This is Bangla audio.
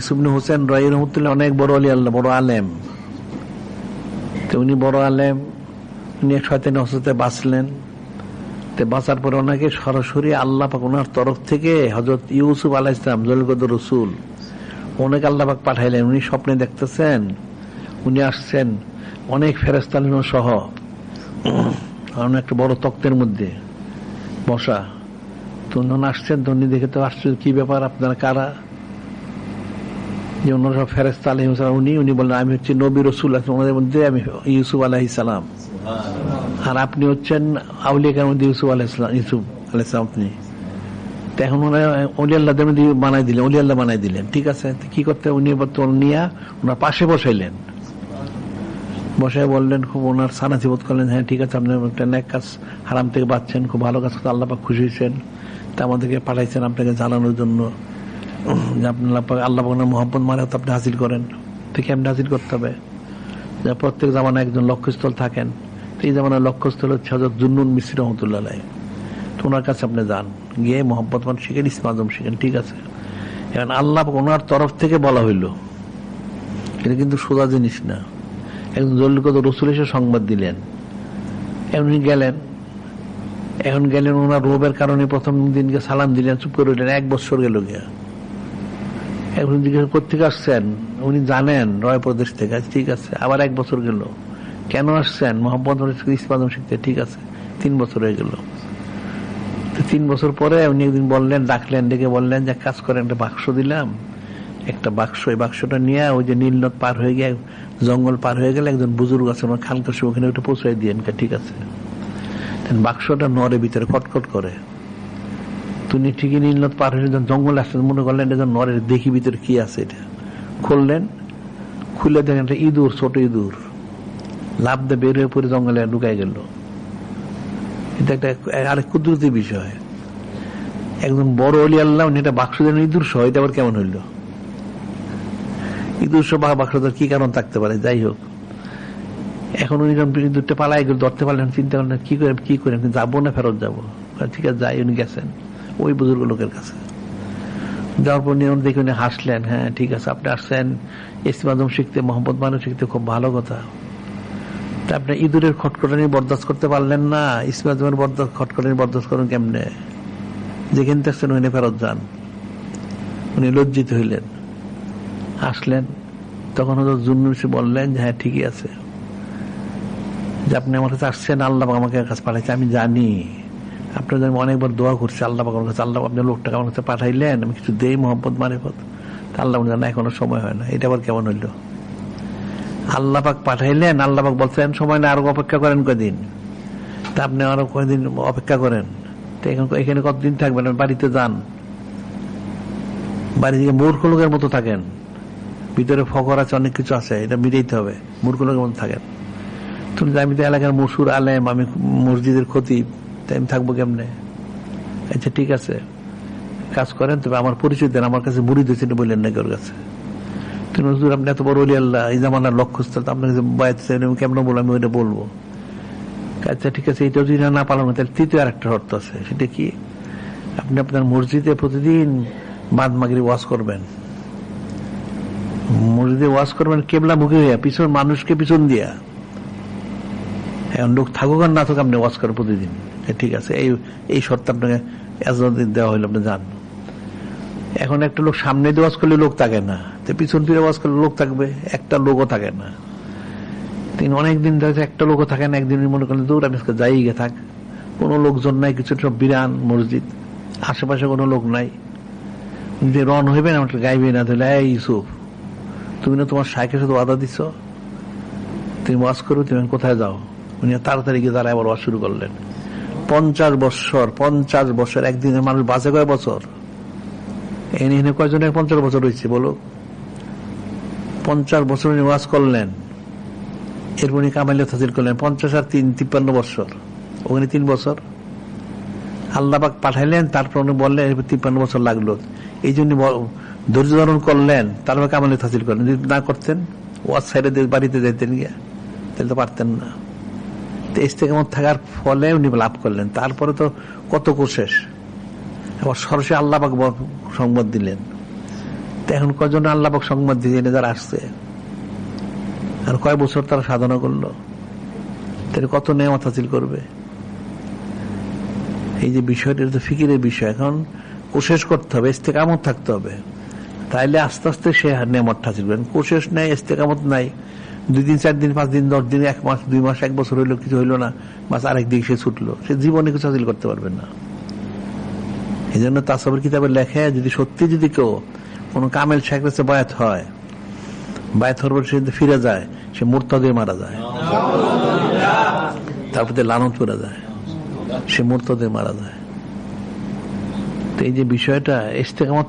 ইসুবনে হোসেন রয় রহমতুল্লাহ অনেক বড় আলী আল্লাহ, বড় আলেম। তো উনি বড় আলেম, উনি শয়তানি অসুস্থে বাঁচলেন। তো বাঁচার পরে ওনাকে সরাসরি আল্লাহ পাক ওনার তরফ থেকে হজরত ইউসুফ আলাহ ইসলাম জলগদ রসুল, ওনাকে আল্লাহ পাক পাঠাইলেন। উনি স্বপ্নে দেখতেছেন, উনি আসছেন অনেক ফেরেস্তালিন সহ। একটা বড় তক্তের মধ্যে বসা। তো আসছেন, তো উনি দেখে তো আশ্চর্য, কি ব্যাপার আপনারা কারা? যে অন্য সব ফেরেস্তা আলহিম উনি উনি বললেন আমি হচ্ছে নবী রসুল ওনাদের মধ্যে আমি ইউসুফ আলাহি সালাম। আর আপনি হচ্ছেন আউলিয়াকার মধ্যে ইউসুফ আলাহ ইসলাম ইউসুফ আলাহ ইসলাম আপনি। এখন ওনারা অলি আল্লাহদের মধ্যে বানাই দিলেন অলি আল্লাহ বানাই দিলেন ঠিক আছে? কি করতে উনি নিয়ে ওনার পাশে বসাইলেন। বসায় বললেন খুব ওনার সানাসি বোধ করলেন হ্যাঁ ঠিক আছে আপনি একটা ন্যাক কাজ হারাম থেকে বাঁচছেন খুব ভালো কাজ করতে আল্লাহ খুশি হয়েছেন। তা আমাদেরকে পাঠাইছেন আপনাকে জানানোর জন্য। আল্লাহ পাক মোহাম্মদ মানে আপনি হাসিল করেন। তো কেমনি হাসিল করতে হবে? যে প্রত্যেক জামানায় একজন লক্ষ্যস্থল থাকেন। তো এই জামানার লক্ষ্যস্থল হচ্ছে হজরত জুন্নুন মিশ্র রহমতুল্লাহ তো ওনার কাছে আপনি যান, গিয়ে মোহাম্মদ মান শিখেন, ইসলাম আজম শিখেন, ঠিক আছে? এখন আল্লাহ ওনার তরফ থেকে বলা হইল। এটা কিন্তু সোজা জিনিস না। একজন জল্লিকত রসুল এসে সংবাদ দিলেন। এমনি গেলেন। এখন গেলেন ওনার রোবের কারণে প্রথম দিনকে সালাম দিলেন, চুপ করে উঠলেন এক বছর গেল গিয়া। এখন জিজ্ঞেস কোথেকে আসছেন উনি জানেন রয় প্রদেশ থেকে আচ্ছা, ঠিক আছে আবার এক বছর গেল। কেন আসছেন? মোহাম্মদ ইসমাদম শিখতে ঠিক আছে তিন বছর হয়ে গেল। তিন বছর পরে উনি একদিন বললেন ডাকলেন ডেকে বললেন যে কাজ করেন একটা বাক্স দিলাম। একটা বাক্স এই বাক্সটা নিয়ে ওই যে নীলনদ পার হয়ে গিয়ে জঙ্গল পার হয়ে গেলে একজন বুজুর্গ আছে ওনার খানকাশি ওখানে ওটা পৌঁছাই দিয়েন ঠিক আছে। বাক্সটা নরে ভিতরে কটকট করে। তুমি ঠিকই নীলনদ পার হয়ে যখন জঙ্গল আসছেন মনে করলেন এটা নরের দেখি ভিতরে কি আছে এটা। খুললেন, খুলে দেখেন একটা ইঁদুর, ছোট ইঁদুর। লাভ দিয়ে বের হয়ে পরে জঙ্গলে ঢুকাই গেল। এটা একটা আরেক কুদরতি বিষয়। বড় আল্লাহ, উনি এটা বাক্স দেন ইঁদুর সহ, এটা আবার কেমন হইল? ইঁদুর সহ বাক্স কি কারণ থাকতে পারে? যাই হোক। এখন উনি যখন ইঁদুরটা পালাই গেল, ধরতে পারলেন, চিন্তা করলেন, কি করে কি করে? যাব না ফেরত যাব? ঠিক আছে, যাই, উনি গেছেন। ওই বুজুর্গ লোকের কাছে। যাওয়ার পর নিয়ম দেখে উনি হাসলেন হ্যাঁ ঠিক আছে, আপনি আসছেন। ইসলাম আজম শিখতে, মোহাম্মদ মানুষ শিখতে, খুব ভালো কথা। আপনি ইঁদুরের খটখটানি বরদাস্ত করতে পারলেন না। ইসলাম আজমের বরদাস্ত খটখটানি বরদাস্ত করুন কেমনে? যেখানে থাকছেন উনি ফেরত যান। উনি লজ্জিত হইলেন। আসলেন তখন হয়তো জুন্নুসি বললেন যে হ্যাঁ ঠিকই আছে। যে, আপনি আমার কাছে আসছেন, আল্লাহ আমাকে কাছে পাঠাইছে, আমি জানি। আপনার জন্য অনেকবার দোয়া করছি, আল্লাহ আমার কাছে, আল্লাহ আপনার লোকটাকে আমার কাছে পাঠাইলেন, আমি কিছু দেই মোহাম্মদ মারেফত। তা আল্লাহ জানা এখনও সময় হয় না। এটা আবার কেমন হইল? আল্লাহ পাক পাঠাইলেন, আল্লাহ পাক বলছেন, সময় না আরও অপেক্ষা করেন কদিন তা আপনি আরও কয়দিন অপেক্ষা করেন? তো এখানে কতদিন থাকবেন? বাড়িতে যান। বাড়ি থেকে মূর্খ লোকের মতো থাকেন। ভিতরে ফকর আছে, অনেক কিছু আছে, এটা মিটাইতে হবে। মূর্খ লোকের মতো থাকেন। তুমি আমি তো এলাকার মসুর আলেম, আমি মসজিদের ক্ষতি তাই আমি থাকব কেমনে? আচ্ছা ঠিক আছে। কাজ করেন, তবে আমার পরিচয় দেন, আমার কাছে বুড়ি দিয়েছেন বললেন নাকি ওর কাছে? তুমি হুজুর, আপনি এত বড় আল্লাহ, এই জামানার লক্ষ্যস্থল আপনার কাছে বায়াত কেমন বলব, আমি ওইটা বলব। আচ্ছা ঠিক আছে, এটা যদি না পালন তাহলে তৃতীয় আর একটা শর্ত আছে, সেটা কি? আপনি আপনার মসজিদে প্রতিদিন বাদ মাগরি ওয়াজ করবেন। মসজিদে ওয়াজ করবেন, কেবলা মুখে হইয়া, পিছন মানুষকে পিছন দিয়া। এখন লোক থাকুক আর না থাকুক, আপনি ওয়াজ করেন প্রতিদিন। ঠিক আছে। এই এই শর্ত আপনাকে এজদিন দেওয়া হইল, আপনি জান এখন একটা লোক সামনে দিয়ে ওয়াজ করলে লোক থাকে না। তো পিছন ফিরে ওয়াজ করলে লোক থাকবে, একটা লোকও থাকে না। তিনি অনেকদিন ধরে একটা লোকও থাকে না একদিন মনে করলেন দৌড় আমি যাই গে থাক। কোনো লোকজন নাই, কিছু সব বিরান মসজিদ, আশেপাশে কোনো লোক নাই। যে রন হইবে না আমাকে গাইবে না তাহলে এই ইউসুফ, তুমি না তোমার সাইকের সাথে ওয়াদা দিছ? তুমি ওয়াজ করো, তুমি কোথায় যাও? উনি তাড়াতাড়ি গিয়ে তারা আবার ওয়াজ শুরু করলেন। পঞ্চাশ বছর পঞ্চাশ বছর, একদিনের মানুষ বাঁচে কয় বছর? এনে এনে কয়জনের পঞ্চাশ বছর হয়েছে বলো? পঞ্চাশ বছর উনি ওয়াজ করলেন। এরপর উনি কামাইলে হাসিল করলেন। পঞ্চাশ আর তিন, তিপ্পান্ন বছর। ওখানে তিন বছর। আল্লাহবাক পাঠাইলেন, তারপর উনি বললেন, এরপর তিপ্পান্ন বছর লাগল। এই জন্য ধৈর্য ধারণ করলেন, তারপর কামালে হাসিল করলেন। যদি না করতেন, ওয়াজ সাইডে বাড়িতে যাইতেন গিয়া, তাহলে তো পারতেন না। ইস্তেকামত থাকার ফলে উনি লাভ করলেন। তারপরে তো কত কোশেষ আবার সরাসরি আল্লাহবাক সংবাদ দিলেন। তো এখন কজন আল্লাপক সংবাদ দিয়ে এনে যারা আসছে? আর কয় বছর তারা সাধনা করল? তাহলে কত নেয়ামত হাসিল করবে? এই যে বিষয়টা তো ফিকিরের বিষয়। এখন কোশেষ করতে হবে, ইস্তেকামত থাকতে হবে। তাইলে আস্তে আস্তে সে নেমত হাসিল করবেন কোশেষ নাই, ইস্তেকামত নাই। দুই দিন, চার দিন, পাঁচ দিন, দশ দিন, এক মাস, দুই মাস, এক বছর হইল, কিছু হইল না, বাস আরেক দিক সে ছুটলো। সে জীবনে কিছু হাসিল করতে পারবে না। এই জন্য তাসবের কিতাবে লেখে, যদি সত্যি যদি কেউ কোনো কামেল শেখ কাছে বায়াত হয়, বায়াত হওয়ার সে ফিরে যায়, সে মোরতাদে মারা যায়। তারপর লানত করে যায়, সে মোরতাদে মারা যায়। তো এই যে বিষয়টা ইস্তেকামত